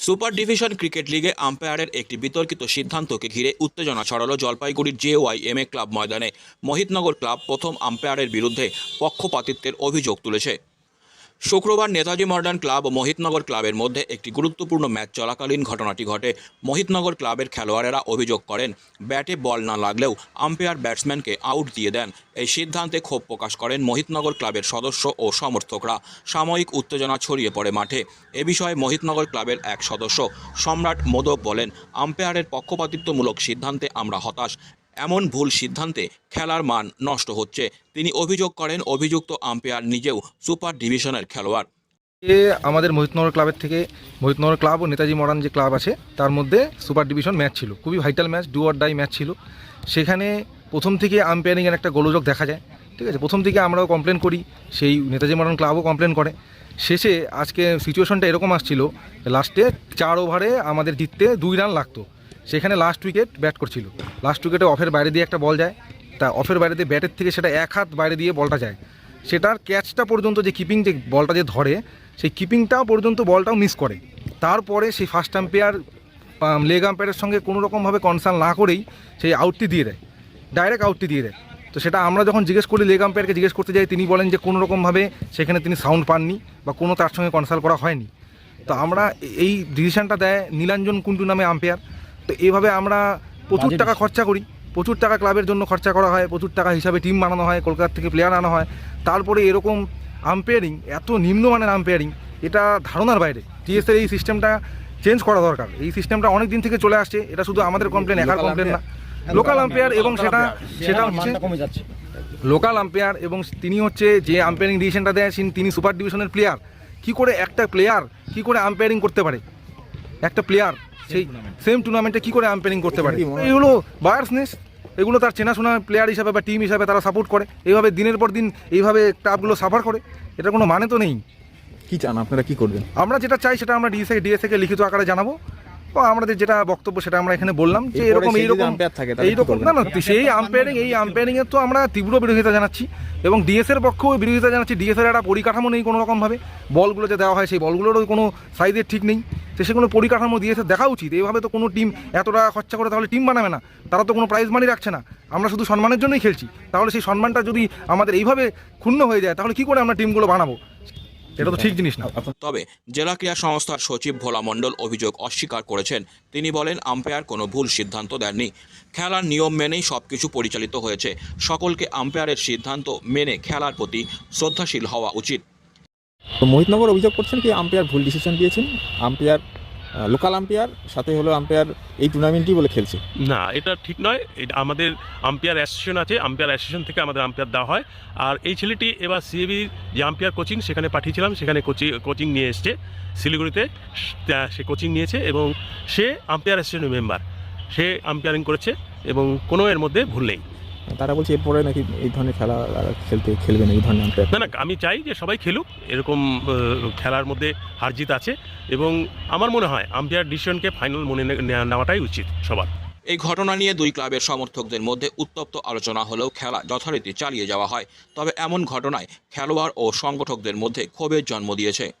Super division cricket লিগে আম্পায়ারের একটি বিতর্কিত সিদ্ধান্তকে ঘিরে উত্তেজনা ছড়ালো জলপাইগুড়ির J Y M A club ময়দানে। মহিতনগর ক্লাব প্রথম আম্পায়ারের বিরুদ্ধে পক্ষপাতিত্বের অভিযোগ তুলেছে। শুক্রবার নেতাজি মডার্ন ক্লাব ও মোহিতনগর ক্লাবের মধ্যে একটি গুরুত্বপূর্ণ ম্যাচ চলাকালীন ঘটনাটি ঘটে। মোহিতনগর ক্লাবের খেলোয়াড়েরা অভিযোগ করেন, ব্যাটে বল না লাগলেও আম্পায়ার ব্যাটসম্যানকে আউট দিয়ে দেন। এই সিদ্ধান্তে ক্ষোভ প্রকাশ করেন মোহিতনগর ক্লাবের সদস্য ও সমর্থকরা। সাময়িক উত্তেজনা ছড়িয়ে পড়ে মাঠে। এ বিষয়ে মোহিতনগর ক্লাবের এক সদস্য, সম্রাট মোদক বলেন, আম্পায়ারের পক্ষপাতিত্বমূলক সিদ্ধান্তে আমরা হতাশ। এমন ভুল সিদ্ধান্তে খেলার মান নষ্ট হচ্ছে। তিনি অভিযোগ করেন, অভিযুক্ত আম্পায়ার নিজেও সুপার ডিভিশনের খেলোয়াড়। আমাদের মোহিতনগর ক্লাবের থেকে, মোহিতনগর ক্লাব ও নেতাজি মডার্ন যে ক্লাব আছে, তার মধ্যে সুপার ডিভিশন ম্যাচ ছিল। খুবই vital match, do or die match ছিল। সেখানে প্রথম থেকে আম্পায়ারিংয়ের একটা গোলযোগ দেখা যায়, ঠিক আছে? প্রথম থেকে আমরাও কমপ্লেন করি, সেই নেতাজি মডার্ন ক্লাবও কমপ্লেন করে। শেষে আজকে সিচুয়েশনটা এরকম আসছিল লাস্টে চার ওভারে আমাদের জিততে দুই রান লাগতো। সেখানে লাস্ট উইকেট ব্যাট করছিল। লাস্ট উইকেটে অফের বাইরে দিয়ে একটা বল যায়। তা অফের বাইরে দিয়ে ব্যাটের থেকে সেটা এক হাত বাইরে দিয়ে বলটা যায়। সেটার ক্যাচটা পর্যন্ত যে কিপিং যে বলটা যে ধরে, সেই কিপিংটাও পর্যন্ত বলটাও মিস করে। তারপরে সেই ফার্স্ট আম্পায়ার লেগ আম্পায়ারের সঙ্গে কোনো রকমভাবে কনসার্ন না করেই সেই আউটটি দিয়ে দেয়। ডাইরেক্ট আউটটি দিয়ে দেয়। তো সেটা আমরা যখন জিজ্ঞেস করি লেগ আম্পায়ারকে জিজ্ঞেস করতে যাই, তিনি বলেন যে কোনো রকমভাবে সেখানে তিনি সাউন্ড পাননি বা কোনো তার সঙ্গে কনসাল্ট করা হয়নি। তো আমরা এই ডিসিশনটা দেয় নীলাঞ্জন কুন্টু নামে আম্পায়ার তো এইভাবে আমরা প্রচুর টাকা খরচা করি। প্রচুর টাকা ক্লাবের জন্য খরচা করা হয় প্রচুর টাকা হিসাবে টিম বানানো হয় কলকাতা থেকে প্লেয়ার আনা হয়। তারপরে এরকম আম্পায়ারিং এত নিম্নমানের আম্পায়ারিং এটা ধারণার বাইরে। টিএসের এই সিস্টেমটা চেঞ্জ করা দরকার। এই সিস্টেমটা অনেক দিন থেকে চলে আসছে এটা শুধু আমাদের কমপ্লেন একার কমপ্লেন না। লোকাল আম্পায়ার এবং সেটা সেটা হচ্ছে লোকাল আম্পায়ার এবং তিনি হচ্ছে যে আম্পায়ারিং ডিসিশনটা দেয় তিনি- তিনি সুপার ডিভিশনের প্লেয়ার কি করে একটা প্লেয়ার কি করে আম্পায়ারিং করতে পারে? একটা প্লেয়ার সেই সেম টুর্নামেন্টে কি করে আম্পায়ারিং করতে পারে? এগুলো বায়ার্সনেস এগুলো তার চেনাশোনা প্লেয়ার হিসাবে বা টিম হিসাবে তারা সাপোর্ট করে। এইভাবে দিনের পর দিন এইভাবে ক্লাবগুলো সাফার করে। এটা কোনো মানে তো নেই। কি চান? আপনারা কি করবেন? আমরা যেটা চাই সেটা আমরা ডিএসএ ডিএসএ কে লিখিত আকারে জানাব। ও আমাদের যেটা বক্তব্য সেটা আমরা এখানে বললাম যে এরকম এইরকম থাকে এইরকম না না সেই আম্পায়ারিং এই আম্পায়ারিং এর তো আমরা তীব্র বিরোধিতা জানাচ্ছি। এবং ডিএস এর পক্ষেও বিরোধিতা জানাচ্ছি। ডিএস এর একটা পরিকাঠামো নেই কোনো রকম ভাবে বলগুলো যে দেওয়া হয় সেই বলগুলোরও কোনো সাইজের ঠিক নেই। তো সেগুলো পরিকাঠামো দিয়েছে, দেখা উচিত। এইভাবে তো কোনো টিম এত টাকা খরচা করে তাহলে টিম বানাবে না। তারা তো কোনো প্রাইজ মানি রাখছে না। আমরা শুধু সম্মানের জন্যই খেলছি। তাহলে সেই সম্মানটা যদি আমাদের এইভাবে ক্ষুণ্ণ হয়ে যায়, তাহলে কি করে আমরা টিমগুলো বানাবো? এটা তো ঠিক জিনিস না। তবে জেলা ক্রীড়া সংস্থার সচিব ভোলা মণ্ডল অভিযোগ অস্বীকার করেছেন। তিনি বলেন আম্পায়ার কোনো ভুল সিদ্ধান্ত দেননি। খেলার নিয়ম মেনেই সব কিছু পরিচালিত হয়েছে। সকলকে আম্পায়ারের সিদ্ধান্ত মেনে খেলার প্রতি শ্রদ্ধাশীল হওয়া উচিত। তো মোহিতনগর অভিযোগ করছেন কি আম্পায়ার ভুল ডিসিশন দিয়েছেন। আম্পায়ার লোকাল আম্পায়ার সাথে হলো আম্পায়ার এই টুর্নামেন্টই বলে খেলছে। না, এটা ঠিক নয়। এটা আমাদের আম্পায়ার অ্যাসোসিয়েশন আছে আম্পায়ার অ্যাসোসিয়েশন থেকে আমাদের আম্পায়ার দেওয়া হয়। আর এই ছেলেটি এবার সিএবির যে আম্পায়ার কোচিং সেখানে পাঠিয়েছিলাম, সেখানে কোচিং কোচিং নিয়ে এসছে। শিলিগুড়িতে সে কোচিং নিয়েছে এবং সে আম্পায়ার অ্যাসোসিয়েশনের মেম্বার সে আম্পায়ারিং করেছে এবং কোনো এর মধ্যে ভুল নেই। তারা বলছে এরপরে নাকি এই ধরনের খেলা খেলতে খেলবে না এই ধরনের আম্পায়ার না না আমি চাই যে সবাই খেলুক এরকম খেলার মধ্যে হার জিত আছে এবং আমার মনে হয় আম্পায়ার ডিসিশনকে ফাইনাল মনে নে- নেওয়াটাই উচিত সবার। এই ঘটনা নিয়ে দুই ক্লাবের সমর্থকদের মধ্যে উত্তপ্ত আলোচনা হলেও খেলা যথারীতি চালিয়ে যাওয়া হয় তবে এমন ঘটনায় খেলোয়াড় ও সংগঠকদের মধ্যে ক্ষোভের জন্ম দিয়েছে।